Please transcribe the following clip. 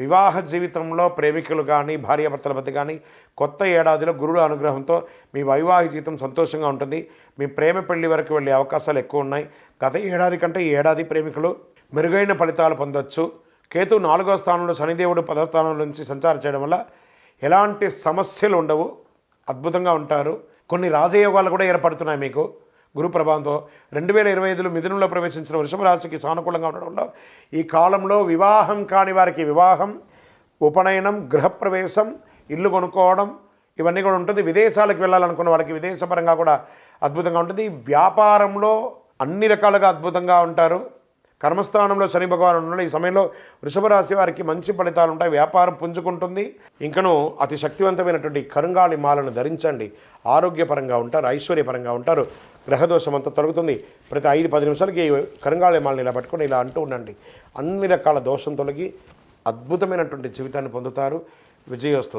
వివాహ జీవితంలో ప్రేమికులు కానీ భార్యాభర్తల మధ్య కానీ కొత్త ఏడాదిలో గురుడు అనుగ్రహంతో మీ వైవాహిక జీవితం సంతోషంగా ఉంటుంది. మీ ప్రేమ పెళ్ళి వరకు వెళ్ళే అవకాశాలు ఎక్కువ ఉన్నాయి. గత ఏడాది కంటే ఈ ఏడాది ప్రేమికులు మెరుగైన ఫలితాలు పొందొచ్చు. కేతు నాలుగో స్థానంలో శనిదేవుడు పదో స్థానం నుంచి సంచారం చేయడం వల్ల ఎలాంటి సమస్యలు ఉండవు. అద్భుతంగా ఉంటారు. కొన్ని రాజయోగాలు కూడా ఏర్పడుతున్నాయి మీకు. గురు ప్రభావంతో రెండు వేల ఇరవై ఐదులో మిథునంలో ప్రవేశించిన వృషభ రాశికి సానుకూలంగా ఉండడంలో ఈ కాలంలో వివాహం కాని వారికి వివాహం ఉపనయనం గృహప్రవేశం ఇల్లు కొనుక్కోవడం ఇవన్నీ కూడా ఉంటుంది. విదేశాలకు వెళ్ళాలనుకున్న వాళ్ళకి విదేశపరంగా కూడా అద్భుతంగా ఉంటుంది. వ్యాపారంలో అన్ని రకాలుగా అద్భుతంగా ఉంటారు. కర్మస్థానంలో శని భగవాన్ ఉన్నాడు. ఈ సమయంలో వృషభ రాశి వారికి మంచి ఫలితాలు ఉంటాయి. వ్యాపారం పుంజుకుంటుంది. ఇంకను అతి శక్తివంతమైనటువంటి కరుంగాళి మాలను ధరించండి. ఆరోగ్యపరంగా ఉంటారు ఐశ్వర్యపరంగా ఉంటారు. గ్రహదోషం అంతా తొలగుతుంది. ప్రతి ఐదు పది నిమిషాలకి కరుంగాళి మాలను ఇలా పట్టుకొని ఇలా అంటూ ఉండండి. అన్ని రకాల దోషం తొలగి అద్భుతమైనటువంటి జీవితాన్ని పొందుతారు. విజయోస్తు